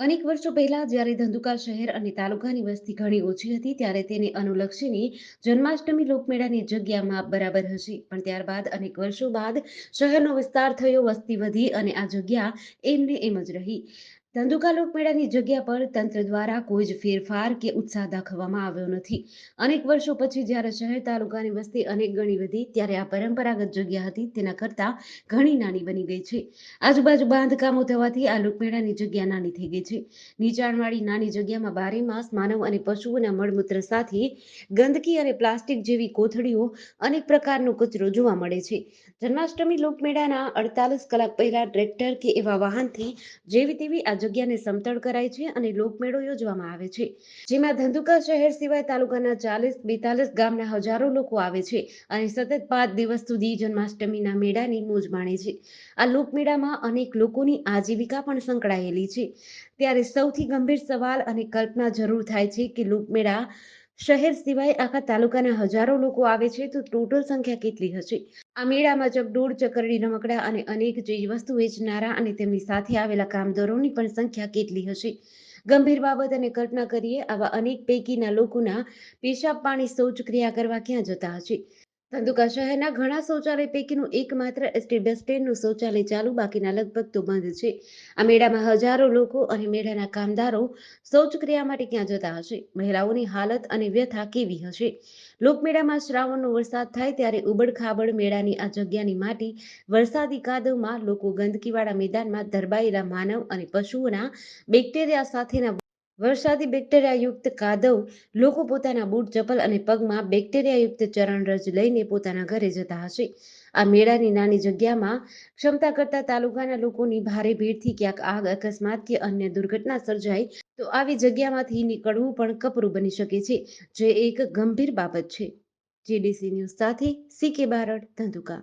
અનેક વર્ષો પહેલા જ્યારે ધંધુકા શહેર અને તાલુકાની વસ્તી ઘણી ઓછી હતી, ત્યારે તેને અનુલક્ષીને જન્માષ્ટમી લોકમેળાની જગ્યામાં બરાબર હશે. પણ ત્યારબાદ અનેક વર્ષો બાદ શહેરનો વિસ્તાર થયો, વસ્તી વધી અને આ જગ્યા એમને એમ જ રહી. ધંધુકા લોકમેળાની જગ્યા પર તંત્ર દ્વારા કોઈ જ ફેરફાર કે ઉત્સાહ દાખવવામાં આવ્યો નથી. અનેક વર્ષો પછી જ્યારે શહેર તાલુકાની વસ્તી અનેક ગણી વધી, ત્યારે આ પરંપરાગત જગ્યા હતી. તેના કરતાં ઘણી નાની બની ગઈ છે. આજુબાજુ બાંધકામો થવાથી આ લોકમેળાની જગ્યા નાની થઈ ગઈ છે. નીચાણવાળી નાની જગ્યામાં બારે, માસ, માનવ અને પશુઓના મળમૂત્ર સાથે ગંદકી અને પ્લાસ્ટિક જેવી કોથળીઓ અનેક પ્રકારનો કચરો જોવા મળે છે. જન્માષ્ટમી લોકમેળાના અડતાલીસ કલાક પહેલા ટ્રેક્ટર કે એવા વાહનથી જેવી તેવી આ જગ્યાને સમતળ કરાય છે અને લોકમેળો યોજવામાં આવે છે. જેમાં ધંધુકા શહેર સિવાય તાલુકાના ચાલીસ બેતાલીસ ગામના હજારો લોકો આવે છે અને સતત પાંચ દિવસ સુધી જન્માષ્ટમીના મેળાની મોજ માણે છે. આ લોકમેળામાં અનેક લોકોની આજીવિકા પણ સંકળાયેલી છે. ત્યારે સૌથી ગંભીર સવાલ અને કલ્પના જરૂર થાય છે કે લોકમેળા શહેર સિવાય આખા તાલુકાના હજારો લોકો આવે છે, તો ટોટલ સંખ્યા કેટલી હશે? આ મેળામાં ચકડોળ ચકરડી રમકડા અને અનેક ચીજ વસ્તુ વેચનારા અને તેમની સાથે આવેલા કામદારોની પણ સંખ્યા કેટલી હશે? ગંભીર બાબત અને કલ્પના કરીએ, આવા અનેક પૈકીના લોકોના પેશાબ પાણી શૌચક્રિયા કરવા ક્યાં જતા હશે? ધંધુકા ઘણા શૌચાલય પૈકીનું એકમાત્ર એસટી બસ સ્ટેન્ડનું શૌચાલય ચાલુ, બાકીના લગભગ તો બંધ છે. આ મેળામાં હજારો લોકો અને મેળાના કામદારો શૌચક્રિયા માટે ક્યાં જતા હશે? મહિલાઓની હાલત અને વ્યથા કેવી હશે? લોકમેળામાં શ્રાવણનો વરસાદ થાય ત્યારે ઉબડખાબડ મેળાની આ જગ્યાની માટી વરસાદી કાદવમાં લોકો ગંદકીવાળા મેદાનમાં ધરબાયેલા માનવ અને પશુઓના બેક્ટેરિયા સાથેના વરસાદી બેક્ટેરિયાયુક્ત કાદવ લોકો પોતાના બૂટ, ચપ્પલ અને પગમાં બેક્ટેરિયાયુક્ત ચરણરજ લઈને પોતાના ઘરે જતા હશે. આ મેળાની નાની જગ્યામાં ક્ષમતા કરતા તાલુકાના લોકોની ભારે ભીડથી ક્યાંક આગ, અકસ્માત કે અન્ય દુર્ઘટના સર્જાય તો આવી જગ્યામાંથી નીકળવું પણ કપરું બની શકે છે, જે એક ગંભીર બાબત છે. જીડીસી ન્યૂઝ સાથે સી કે બારડ ધંધુકા.